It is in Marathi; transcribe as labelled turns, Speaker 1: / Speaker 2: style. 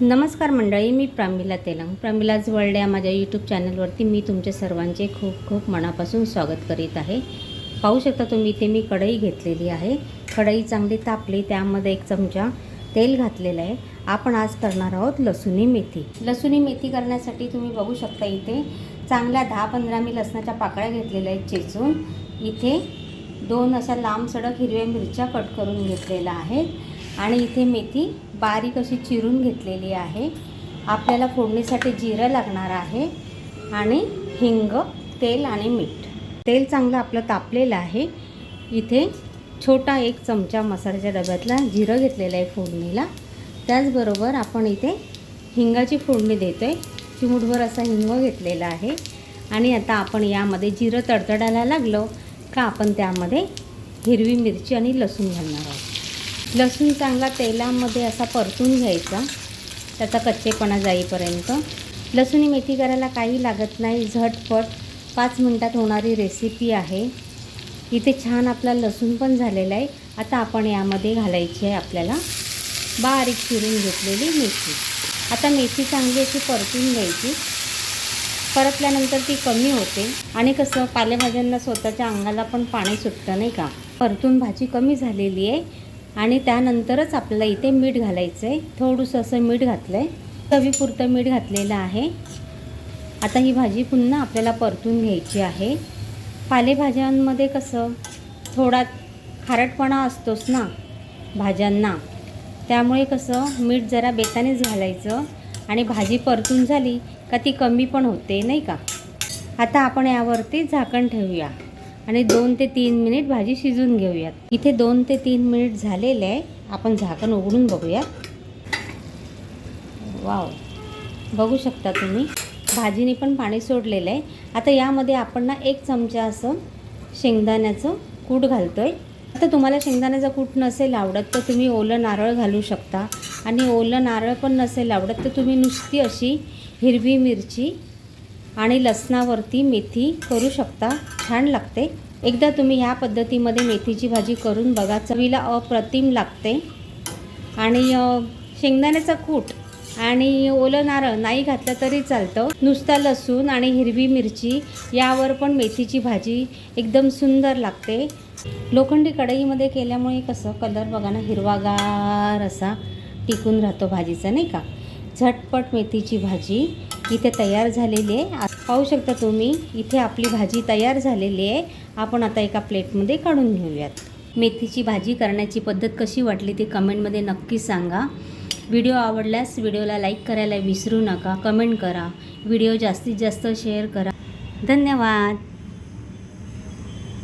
Speaker 1: नमस्कार मंडळी मी प्रामिला तेलंग. प्रामिलाज वर्ल्ड या माझ्या यूट्यूब चॅनलवरती मी तुमच्या सर्वांचे खूप खूप मनापासून स्वागत करीत आहे. पाहू शकता तुम्ही इथे मी कढई घेतलेली आहे. कढई चांगली तापली त्यामध्ये एक चमचा तेल घातलेलं आहे. आपण आज करणार आहोत लसुणी मेथी. लसुणी मेथी करण्यासाठी तुम्ही बघू शकता इथे चांगल्या दहा पंधरा मी लसणाच्या पाकळ्या घेतलेल्या आहेत चेचून. इथे दोन अशा लांब सडक हिरव्या मिरच्या कट करून घेतलेल्या आहेत. आणि इथे मेथी बारीक अशी चिरून घेतलेली आहे. आपल्याला फोडणीसाठी जिरं लागणार आहे आणि हिंग तेल आणि मीठ. तेल चांगलं आपलं तापलेलं आहे. इथे छोटा एक चमचा मसाल्याच्या डब्यातला जिरं घेतलेलं आहे फोडणीला. त्याचबरोबर आपण इथे हिंगाची फोडणी देतो आहे चिमूटभर असा हिंग घेतलेला आहे. आणि आता आपण यामध्ये जिरं तडतडायला लागलं का आपण त्यामध्ये हिरवी मिरची आणि लसूण घालणार आहोत. लसूण चांगला तेलामध्ये असा परतून घ्यायचा. त्याचा कच्चेपणा जाईपर्यंत. लसूणी मेथी करायला काही लागत नाही. झटपट पाच मिनटात होणारी रेसिपी आहे. इथे छान आपला लसूण पण झालेला आहे. आता आपण यामध्ये घालायची आहे आपल्याला बारीक चिरून घेतलेली मेथी. आता मेथी चांगली अशी परतून घ्यायची. परतल्यानंतर ती कमी होते. आणि कसं पालेभाज्यांना स्वतःच्या अंगाला पण पाणी सुटतं नाही का? परतून भाजी कमी झालेली आहे. आणि त्यानंतरच आपल्याला इथे मीठ घालायचं आहे थोडंसं असं मीठ घातलं आहे चवीपुरतं मीठ घातलेलं आहे. आता ही भाजी पुन्हा आपल्याला परतून घ्यायची आहे. पालेभाज्यांमध्ये कसं थोडा खारटपणा असतोच ना भाज्यांना. त्यामुळे कसं मीठ जरा बेतानेच घालायचं आणि भाजी परतून झाली का ती कमी पण होते नाही का? आता आपण यावरती झाकण ठेवूया. आणि दोन ते तीन मिनिट भाजी शिजून घेऊयात. इथे दोन ते तीन मिनिट झालेले आहे. आपण झाकण उघडून बघूयात. वाव. बघू शकता तुम्ही. भाजीने पण पाणी सोडलेलं आहे. आता यामध्ये आपण ना एक चमचा असं शेंगदाण्याचं कूट घालतो आहे आता तुम्हाला शेंगदाण्याचा कूट नसेल आवडत तर तुम्ही ओलं नारळ घालू शकता. आणि ओलं नारळ पण नसेल आवडत तर तुम्ही नुसती अशी हिरवी मिरची आणि लसणावरती मेथी करू शकता. छान लागते. एकदा तुम्ही ह्या पद्धतीमध्ये मेथीची भाजी करून बघा. चवीला अप्रतिम लागते. आणि शेंगदाण्याचा कूट आणि ओलं नारळ नाही घातलं तरी चालतं. नुसता लसूण आणि हिरवी मिरची यावर पण मेथीची भाजी एकदम सुंदर लागते. लोखंडी कढईमध्ये केल्यामुळे कसं? कलर बघा ना हिरवागार असा टिकून राहतो भाजीचा नाही का? झटपट मेथीची भाजी इथे तयार झालेली आहे. पाहू शकता तुम्ही इथे आपली भाजी तयार झालेली आहे. आपण आता एका प्लेटमध्ये काढून घेऊयात. मेथीची भाजी करण्याची पद्धत कशी वाटली ती कमेंटमध्ये नक्की सांगा. व्हिडिओ आवडल्यास व्हिडिओला लाईक करायला विसरू नका कमेंट करा. व्हिडिओ जास्तीत जास्त शेअर करा. धन्यवाद.